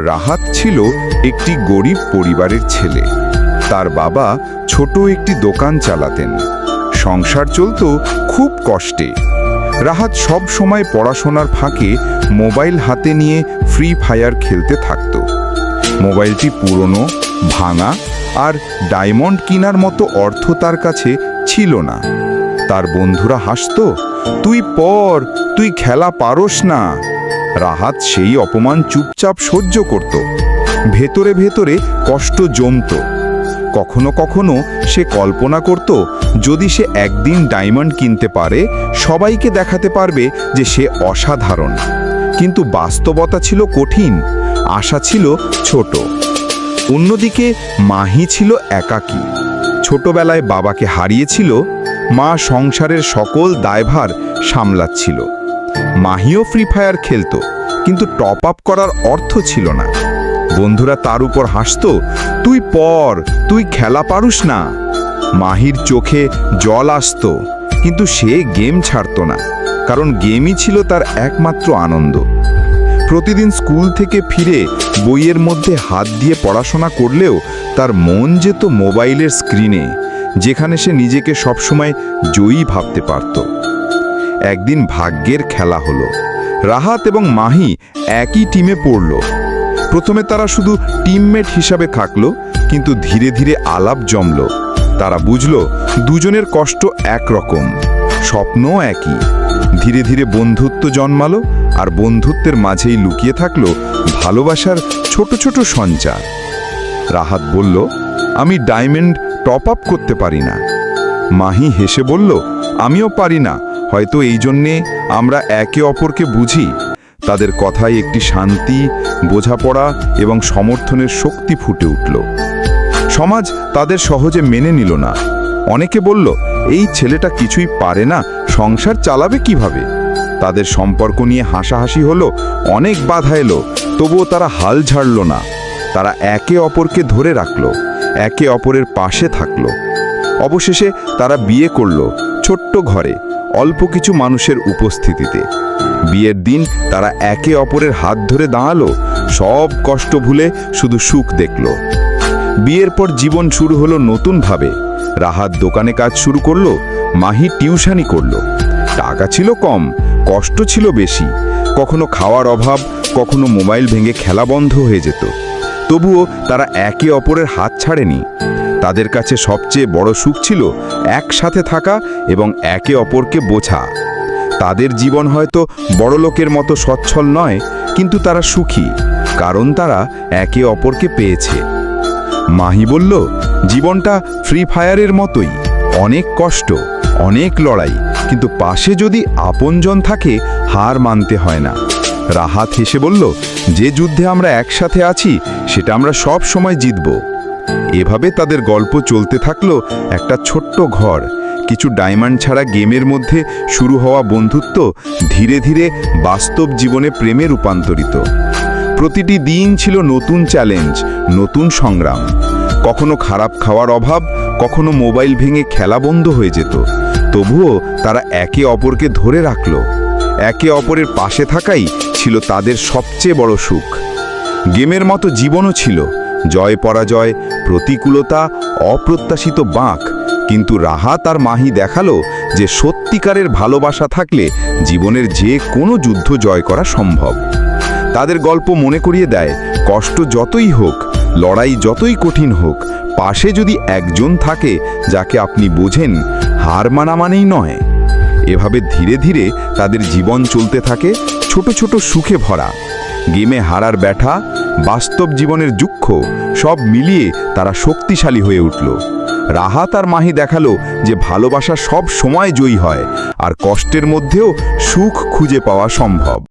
রাহাত ছিল একটি গরিব পরিবারের ছেলে। তার বাবা ছোট একটি দোকান চালাতেন। সংসার চলতো খুব কষ্টে। রাহাত সব সময় পড়াশোনার ফাঁকে মোবাইল হাতে নিয়ে ফ্রি ফায়ার খেলতে থাকত। মোবাইলটি পুরনো, ভাঙা আর ডায়মন্ড কেনার মতো অর্থ তার কাছে ছিল না। তার বন্ধুরা হাসতো, তুই পর তুই খেলা পারস না। রাহাত সেই অপমান চুপচাপ সহ্য করত। ভেতরে ভেতরে কষ্ট জমত। কখনো কখনো সে কল্পনা করত, যদি সে একদিন ডায়মন্ড কিনতে পারে, সবাইকে দেখাতে পারবে যে সে অসাধারণ। কিন্তু বাস্তবতা ছিল কঠিন, আশা ছিল ছোট। অন্যদিকে মাহি ছিল একাকী। ছোটবেলায় বাবাকে হারিয়েছিল, মা সংসারের সকল দায়ভার সামলাচ্ছিল। মাহিও ফ্রি ফায়ার খেলত, কিন্তু টপ আপ করার অর্থ ছিল না। বন্ধুরা তার উপর হাসতো, তুই পর, তুই খেলা পারুস না। মাহির চোখে জল আসতো, কিন্তু সে গেম ছাড়তো না, কারণ গেমই ছিল তার একমাত্র আনন্দ। প্রতিদিন স্কুল থেকে ফিরে বইয়ের মধ্যে হাত দিয়ে পড়াশোনা করলেও তার মন যেত মোবাইলের স্ক্রিনে, যেখানে সে নিজেকে সবসময় জয়ী ভাবতে পারত। একদিন ভাগ্যের খেলা হলো। রাহাত এবং মাহি একই টিমে পড়ল। প্রথমে তারা শুধু টিমমেট হিসাবে থাকল, কিন্তু ধীরে ধীরে আলাপ জমল। তারা বুঝল, দুজনের কষ্ট একরকম, স্বপ্নও একই। ধীরে ধীরে বন্ধুত্ব জন্মালো, আর বন্ধুত্বের মাঝেই লুকিয়ে থাকল ভালোবাসার ছোট ছোট সঞ্চার। রাহাত বলল, আমি ডায়মন্ড টপ আপ করতে পারি না। মাহি হেসে বলল, আমিও পারি না হয়তো এই জন্যে আমরা একে অপরকে বুঝি। তাদের কথায় একটি শান্তি, বোঝাপড়া এবং সমর্থনের শক্তি ফুটে উঠল। সমাজ তাদের সহজে মেনে নিল না। অনেকে বলল, এই ছেলেটা কিছুই পারে না, সংসার চালাবে কীভাবে? তাদের সম্পর্ক নিয়ে হাসাহাসি হলো, অনেক বাধা এলো, তবুও তারা হাল ছাড়ল না। তারা একে অপরকে ধরে রাখল, একে অপরের পাশে থাকল। অবশেষে তারা বিয়ে করল, ছোট্ট ঘরে। অল্প কিছু মানুষের উপস্থিতিতে। বিয়ের দিন তারা একে অপরের হাত ধরে দাঁড়াল, সব কষ্ট ভুলে শুধু সুখ দেখল। বিয়ের পর জীবন শুরু হলো নতুনভাবে। রাহাত দোকানে কাজ শুরু করল, মাহি টিউশানি করল। টাকা ছিল কম, কষ্ট ছিল বেশি। কখনো খাওয়ার অভাব, কখনো মোবাইল ভেঙে খেলা বন্ধ হয়ে যেত। তবুও তারা একে অপরের হাত ছাড়েনি। তাদের কাছে সবচেয়ে বড় সুখ ছিল একসাথে থাকা এবং একে অপরকে বোঝা। তাদের জীবন হয়তো বড়লোকের মতো সচ্ছল নয়, কিন্তু তারা সুখী, কারণ তারা একে অপরকে পেয়েছে। মাহি বলল, জীবনটা ফ্রি ফায়ারের মতোই, অনেক কষ্ট, অনেক লড়াই, কিন্তু পাশে যদি আপনজন থাকে, হার মানতে হয় না। রাহাত হেসে বলল, যে যুদ্ধে আমরা একসাথে আছি, সেটা আমরা সব সময় জিতব। এভাবে তাদের গল্প চলতে থাকল একটা ছোট্ট ঘর। কিছু ডায়মন্ড ছাড়া গেমের মধ্যে শুরু হওয়া বন্ধুত্ব ধীরে ধীরে বাস্তব জীবনে প্রেমে রূপান্তরিত। প্রতিটি দিন ছিল নতুন চ্যালেঞ্জ, নতুন সংগ্রাম। কখনো খারাপ খাওয়ার অভাব, কখনো মোবাইল ভেঙে খেলা বন্ধ হয়ে যেত। তবুও তারা একে অপরকে ধরে রাখল। একে অপরের পাশে থাকাই ছিল তাদের সবচেয়ে বড় সুখ। গেমের মতো জীবনও ছিল জয় পরাজয়, প্রতিকূলতা, অপ্রত্যাশিত বাঁক। কিন্তু রাহাত আর মাহি দেখাল যে সত্যিকারের ভালোবাসা থাকলে জীবনের যে কোনো যুদ্ধ জয় করা সম্ভব। তাদের গল্প মনে করিয়ে দেয়, কষ্ট যতই হোক, লড়াই যতই কঠিন হোক, পাশে যদি একজন থাকে যাকে আপনি বোঝেন, হার মানা মানেই নয়। এভাবে ধীরে ধীরে তাদের জীবন চলতে থাকে ছোট ছোট সুখে ভরা। গেমে হারার ব্যাঠা বাস্তব জীবনের যুক্ষ সব মিলিয়ে তারা শক্তিশালী হয়ে উঠল। রাহাত আর মাহি দেখাল যে ভালোবাসা সব সময় জয়ী হয় আর কষ্টের মধ্যেও সুখ খুঁজে পাওয়া সম্ভব।